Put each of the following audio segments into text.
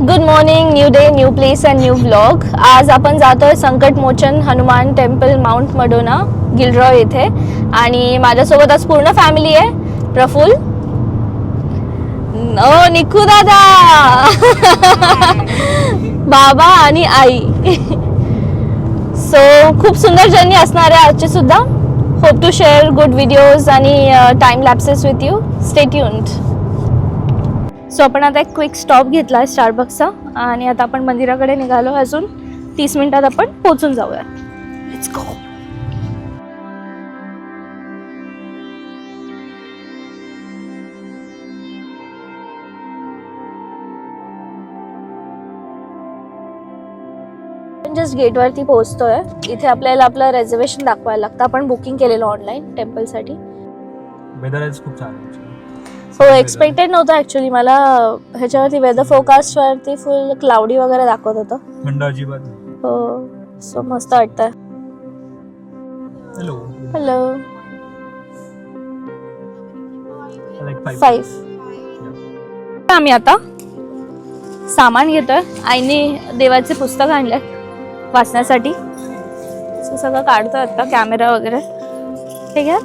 Good morning new day new place and new blog आज आपण जातोय Sankatmochan Hanuman temple Mount Madonna Gilroy येथे. आणि माझ्यासोबत आज पूर्ण फॅमिली आहे. प्रफुल ओ निकू दादा. बाबा आणि आई. सो खूप सुंदर जर्नी असणार आहे आजची सुद्धा. Hope to share good videos आणि time lapses with you stay tuned so आपण आता एक क्विक स्टॉप घेतला आहे स्टारबक्सचा आणि आता आपण मंदिराकडे निघालो अजून. तीस मिनिटात आपण पोहोचून जाऊया. लेट्स गो जस्ट गेटवरती पोहोचतोय. इथे आपल्याला आपलं रेझर्वेशन दाखवायला लागतं. आपण बुकिंग केलेलं ऑनलाईन टेम्पलसाठी वेदर खूप छान हो. एक्सपेक्टेड नव्हतं ऍक्च्युली मला ह्याच्यावरती वेदर फोरकास्ट वरती फुल क्लाउडी वगैरे दाखवत होतं. थंड अजिबात नाही. हो सो मस्त वाटतंय. हॅलो हॅलो लाईक फाईव्ह आम्ही आता सामान घेतोय. आईने देवाचे पुस्तक आणले वाचण्यासाठी. So, सगळं काढतोय आता कॅमेरा वगैरे. हे घ्या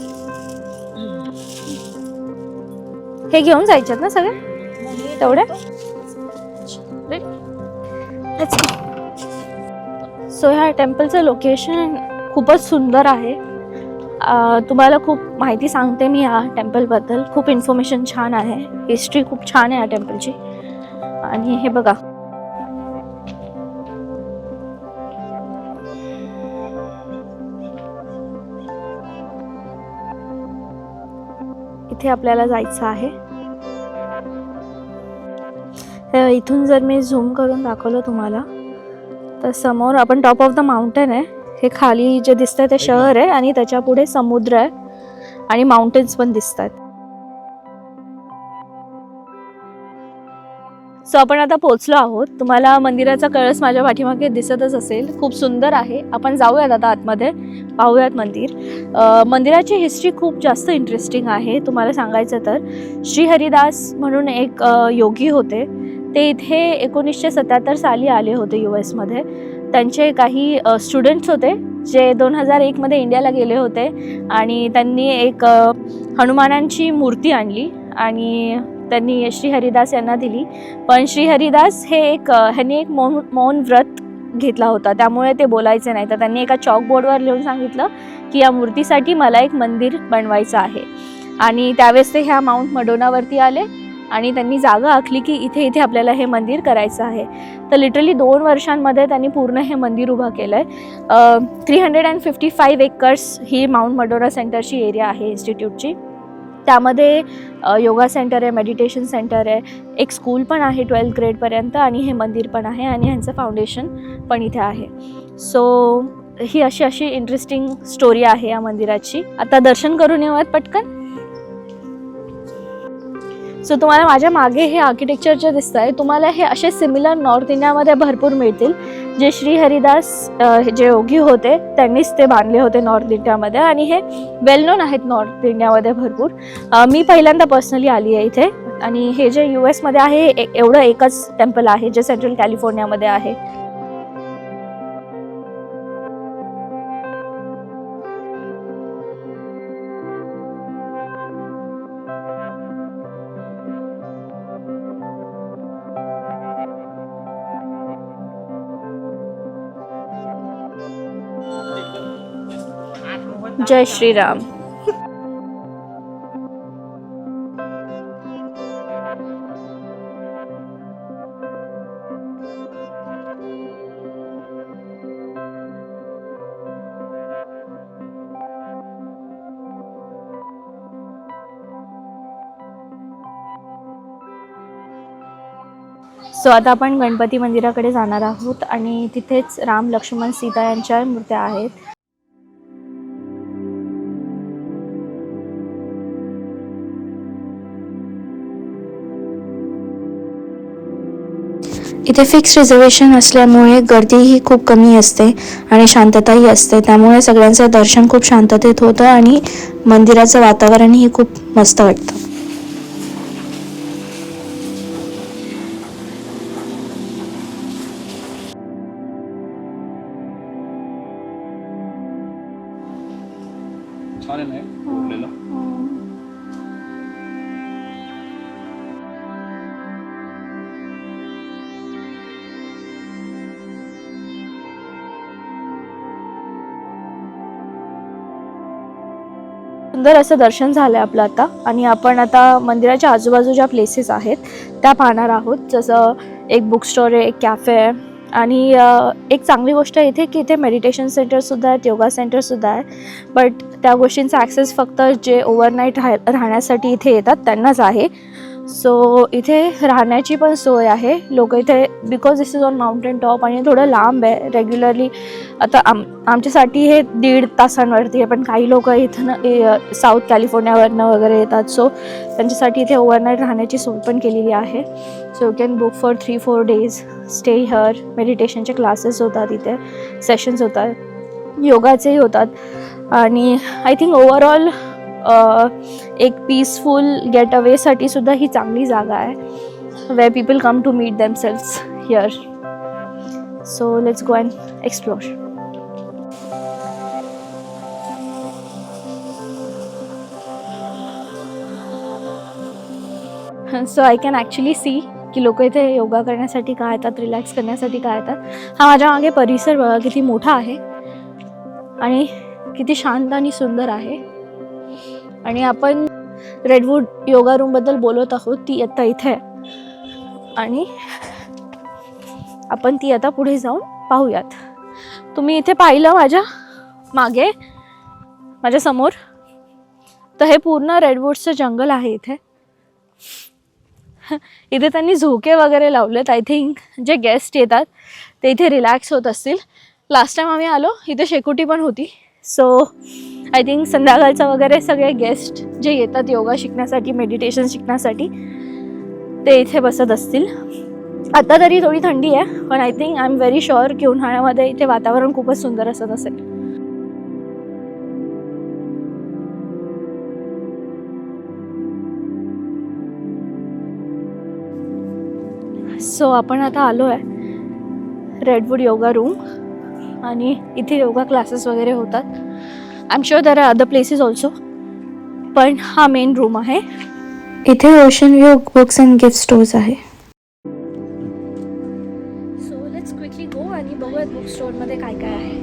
हे घेऊन जायच्यात ना सगळे? तेवढे? सो ह्या टेम्पलचं लोकेशन खूपच सुंदर आहे. तुम्हाला खूप माहिती सांगते मी या टेम्पलबद्दल. खूप इन्फॉर्मेशन छान आहे. हिस्ट्री खूप छान आहे या टेम्पलची. आणि हे बघा. इथे आपल्याला जायचं आहे. इथून जर मी झूम करून दाखवलं तुम्हाला तर समोर आपण टॉप ऑफ द माउंटेन आहे. हे खाली जे दिसतंय ते शहर आहे आणि त्याच्या पुढे समुद्र आहे आणि माउंटेन्स पण दिसतात सो आपण आता पोहोचलो आहोत. तुम्हाला मंदिराचा कळस माझ्या पाठीमागे दिसतच असेल. खूप सुंदर आहे. आपण जाऊयात आता आतमध्ये. पाहूयात मंदिर. मंदिराची हिस्ट्री खूप जास्त इंटरेस्टिंग आहे. तुम्हाला सांगायचं तर श्री हरिदास म्हणून एक योगी होते. ते इथे एकोणीसशे सत्याहत्तर साली आले होते यू एसमध्ये त्यांचे काही स्टुडंट्स होते जे दोन हजार एकमध्ये इंडियाला गेले होते. आणि त्यांनी एक हनुमानांची मूर्ती आणली. आणि त्यांनी श्री हरिदास यांना दिली. पण श्री हरिदास हे एक ह्यांनी एक मौन मौन व्रत घेतला होता. त्यामुळे ते बोलायचे नाही. तर त्यांनी एका चॉकबोर्डवर लिहून सांगितलं की या मूर्तीसाठी मला एक मंदिर बनवायचं आहे. आणि त्यावेळेस ते ह्या माउंट मडोनावरती आले आणि त्यांनी जागा आखली की इथे इथे आपल्याला हे मंदिर करायचं आहे. तर लिटरली दोन वर्षांमध्ये त्यांनी पूर्ण हे मंदिर उभं केलं आहे three hundred and fifty five acres he Mount Madonna सेंटरची एरिया आहे इन्स्टिट्यूटची. त्यामध्ये योगा सेंटर आहे मेडिटेशन सेंटर आहे. एक स्कूल पण आहे ट्वेल्थ ग्रेडपर्यंत आणि हे मंदिर पण आहे आणि ह्यांचं फाउंडेशन पण इथे आहे. सो ही अशी अशी इंटरेस्टिंग स्टोरी आहे या मंदिराची. आता दर्शन करून येऊयात पटकन. सो तुम्हाला माझ्या मागे हे आर्किटेक्चर जे दिसत आहे तुम्हाला हे असे सिमिलर नॉर्थ इंडियामध्ये भरपूर मिळतील. जे श्री हरिदास जे योगी होते त्यांनीच ते बांधले होते नॉर्थ इंडियामध्ये आणि हे वेल नोन आहेत नॉर्थ इंडियामध्ये भरपूर. मी पहिल्यांदा पर्सनली आली आहे इथे आणि हे जे यू एसमध्ये आहे हे एवढं एकच टेम्पल आहे जे सेंट्रल कॅलिफोर्नियामध्ये आहे. जय श्रीराम. सो आता आपण गणपती मंदिराकडे जाणार आहोत आणि तिथेच राम लक्ष्मण सीता यांच्या मूर्त्या आहेत. इथे फिक्स रिझर्वेशन असल्यामुळे गर्दीही खूप कमी असते आणि शांतताही असते. त्यामुळे सगळ्यांचं दर्शन खूप शांततेत होतं आणि मंदिराचं वातावरणही खूप मस्त वाटतं. सुंदर असं दर्शन झालं आपलं आता. आणि आपण आता मंदिराच्या आजूबाजू ज्या प्लेसेस आहेत त्या पाहणार आहोत. जसं एक बुक स्टोर आहे एक कॅफे आहे. आणि एक चांगली गोष्ट इथे की इथे मेडिटेशन सेंटरसुद्धा आहेत योगा सेंटरसुद्धा आहे बट त्या गोष्टींचा ॲक्सेस फक्त जे ओव्हरनाईट राह राहण्यासाठी इथे येतात त्यांनाच आहे. सो इथे राहण्याची पण सोय आहे. लोक इथे because this is on mountain top आणि थोडं लांब आहे रेग्युलरली आता आम आमच्यासाठी हे दीड तासांवरती आहे पण काही लोक इथं साऊथ कॅलिफोर्नियावरनं वगैरे येतात. सो त्यांच्यासाठी इथे ओव्हरनाईट राहण्याची सोय पण केलेली आहे. So you can book for three four days stay here मेडिटेशनचे classes होतात इथे सेशन्स होतात. योगाचेही होतात. आणि आय थिंक ओवरऑल एक पीसफुल गेट अवेसाठी सुद्धा ही चांगली जागा आहे. We people come to meet themselves here so let's go and explore so I can actually see की लोक इथे योगा करण्यासाठी काय येतात रिलॅक्स करण्यासाठी काय येतात. हा माझ्या मागे परिसर बघा किती मोठा आहे. आणि किती शांत आणि सुंदर आहे. आणि आपण रेडवूड योगा रूमबद्दल बोलत आहोत ती आता इथे आहे. आणि आपण ती आता पुढे जाऊन पाहूयात. तुम्ही इथे पाहिलं माझ्या मागे माझ्यासमोर? तर हे पूर्ण रेडवूडचं जंगल आहे इथे. इथे त्यांनी झोके वगैरे लावलेत. आय थिंक जे गेस्ट येतात ते इथे रिलॅक्स होत असतील. लास्ट टाईम आम्ही आलो इथे शेकोटी पण होती. सो आय थिंक संध्याकाळचं वगैरे सगळे गेस्ट जे येतात योगा शिकण्यासाठी मेडिटेशन शिकण्यासाठी ते इथे बसत असतील. आता तरी थोडी थंडी आहे पण I think I am very sure की उन्हाळ्यामध्ये इथे वातावरण खूपच सुंदर असत असेल. सो आपण आता आलो आहे रेडवूड योगा रूम आणि इथे योगा क्लासेस वगैरे होतात. I am sure there are other places also पण हा मेन रूम आहे. इथे ocean view books and gift stores आहे. सो लेट्स क्विकली गो आणि बघूयात बुक स्टोअरमध्ये काय काय आहे.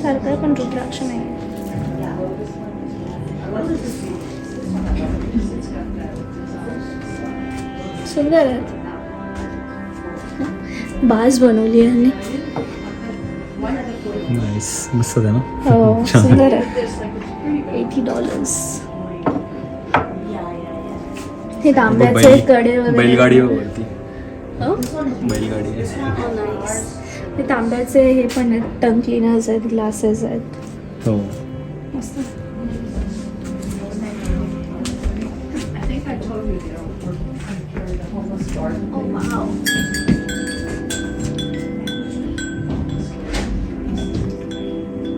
रुद्राक्ष सारखं आहे पण रुद्राक्ष नाही. सुंदर आहे. बाज बनवली आहे यांनी. नाईस मस्त आहे ना? हो. सुंदर आहे. एटी डॉलर्स हे तांब्याचे कडे वगैरे. बैलगाडी हो? बैलगाडी. हे तांब्याचे हे पण आहेत टंग क्लिनर्स आहेत ग्लासेस आहेत. हो. मस्त.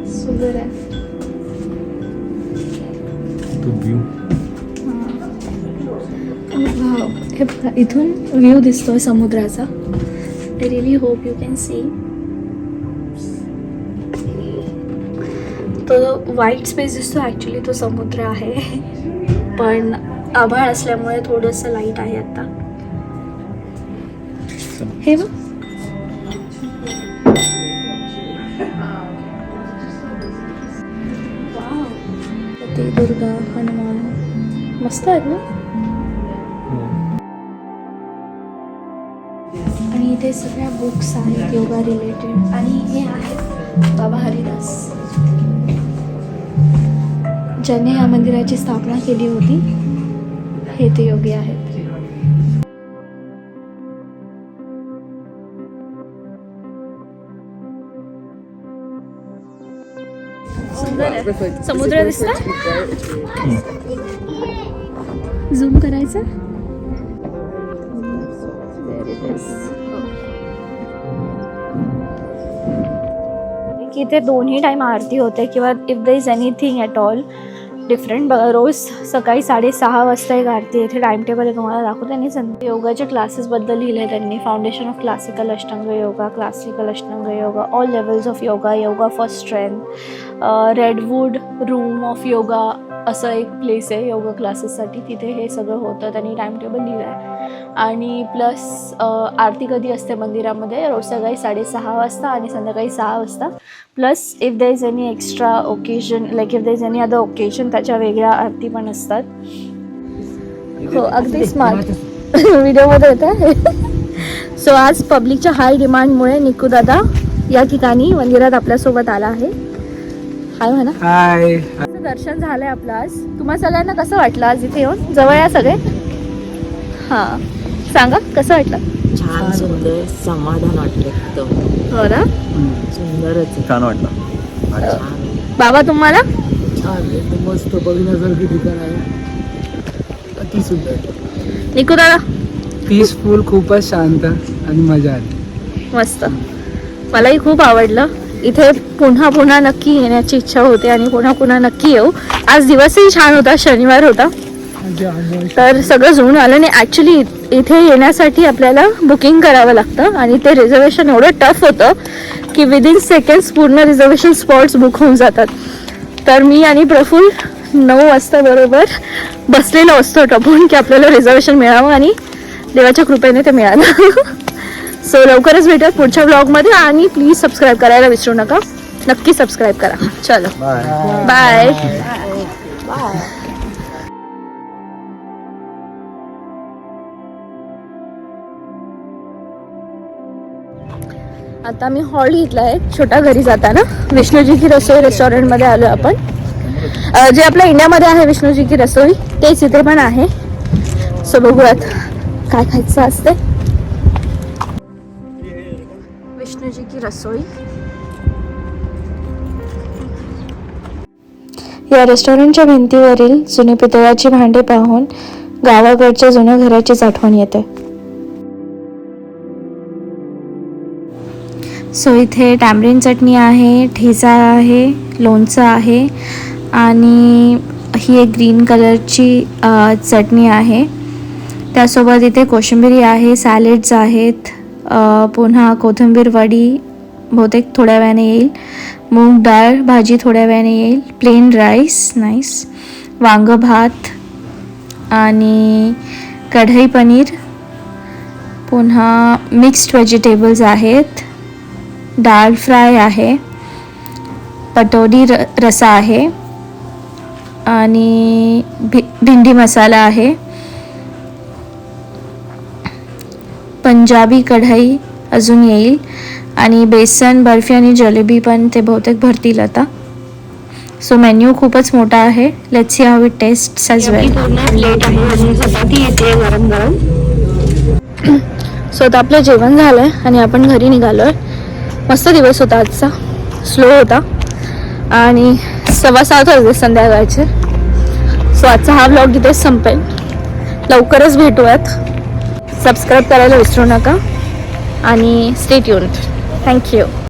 सुंदर आहे. तो व्ह्यू हे. इथून व्ह्यू दिसतोय समुद्राचा. I really hope you can see तो व्हाईट स्पेस दिसतो ॲक्च्युली तो समुद्र आहे. पण आभाळ असल्यामुळे थोडंसं लाइट आहे आता. हे बघ. वाव. ते दुर्गा हनुमान. मस्त आहेत ना? हो. आणि इथे सगळ्या बुक्स आहेत योगा रिलेटेड आणि हे आहेत बाबा हरिदास. ज्याने या मंदिराची स्थापना केली होती हे ते योगी आहेत. समुद्र दिसला? झूम करायचं? इथे दोन्ही टाईम आरती होते किंवा if there is anything at all different बघा रोज सकाळी साडेसहा वाजता एक आरती इथे टाईम टेबल आहे तुम्हाला दाखवते. आणि संध्या योगाच्या क्लासेसबद्दल लिहिलं आहे त्यांनी. Foundation of classical Ashtanga yoga classical Ashtanga yoga all levels of yoga yoga for strength Redwood room of yoga असं एक प्लेस आहे योगा क्लासेससाठी तिथे हे सगळं होतं त्यांनी टाईम टेबल लिहिलं आहे. आणि प्लस आरती कधी असते मंदिरामध्ये? रोज सकाळी साडेसहा वाजता आणि संध्याकाळी सहा वाजता. Plus if there is any extra occasion like if there is any other occasion त्याच्या वेगळ्या आरती पण असतात. हो अगदी स्मार्ट व्हिडिओमध्ये येते सो आज पब्लिकच्या हाय डिमांडमुळे निकू दादा या ठिकाणी मंदिरात आपल्यासोबत आला आहे. हाय म्हणा हाय दर्शन झालंय आपलं आज. तुम्हा सगळ्यांना कसं वाटलं आज इथे येऊन? जवळ या सगळे? हां. सांगा कसं वाटलं? छान सुंदर समाधान वाटलं एकदम. हो ना? सुंदरच. छान वाटलं. बाबा तुम्हाला? छान. एकदम मस्त बघण्यासारखी ठिकाण आहे. अति सुंदर. निकू दादा? पीसफुल खूपच शांत आणि मजा आली. मस्त. मलाही खूप आवडलं. इथे पुन्हा पुन्हा नक्की येण्याची इच्छा होते आणि पुन्हा पुन्हा नक्की येऊ. आज दिवसही छान होता शनिवार होता. तर सगळं जुळून आलं आणि ॲक्च्युली इथे येण्यासाठी आपल्याला बुकिंग करावं लागतं आणि ते रिझर्वेशन एवढं टफ होतं की विदिन सेकंड्स पूर्ण रिझर्वेशन स्पॉट्स बुक होऊन जातात. तर मी आणि प्रफुल नऊ वाजता बरोबर बसलेलो असतो टपून की आपल्याला रिझर्वेशन मिळावं आणि देवाच्या कृपेने ते मिळालं. सो लवकरच भेटूयात पुढच्या ब्लॉगमध्ये आणि प्लीज सबस्क्राईब करायला विसरू नका. नक्की सबस्क्राईब करा. चलो. बाय आता मी हॉल घेतला आहे छोटा घरी जाताना. विष्णूजी की रसोई रेस्टॉरंटमध्ये आलो आपण. जे आपल्या इंडियामध्ये आहे विष्णूजी की रसोई तेच इथे पण आहे. सो बघूयात. काय खायचं असते विष्णूजी की रसोई। या रेस्टॉरंटच्या भिंतीवरील जुनी पितळाची भांडे पाहून गावाकडच्या जुन्या घराचीच आठवण येते. सो इथे टॅमरिन चटणी आहे ठेचा आहे लोणचं आहे आणि ही एक ग्रीन कलरची चटणी आहे. त्यासोबत इथे कोशिंबिरी आहे सॅलेड्स आहेत. पुन्हा कोथिंबीर वडी बहुतेक थोड्या वेळाने येईल. मूग डाळ भाजी थोड्या वेळाने येईल. प्लेन राईस नाईस वांग भात आणि कढई पनीर. पुन्हा मिक्स्ड व्हेजिटेबल्स आहेत. डाळ फ्राय आहे. पटोडी र रसा आहे. आणि भि भिंडी मसाला आहे. पंजाबी कढई अजून येईल. आणि बेसन बर्फी आणि जलेबी पण ते बहुतेक भरतील आता. सो मेन्यू खूपच मोठा आहे. Let's see how it taste as well plate आहे. अजून चपाती येते गरम गरम. सो आता आपलं जेवण झालंय आणि आपण घरी निघालोय. मस्त दिवस होता आजचा. स्लो होता. आणि सव्वा सात वाजले संध्याकाळचे. सो आजचा हा ब्लॉग इथेच संपेल. लवकरच भेटूयात. सबस्क्राईब करायला विसरू नका. आणि स्टेट युन थँक्यू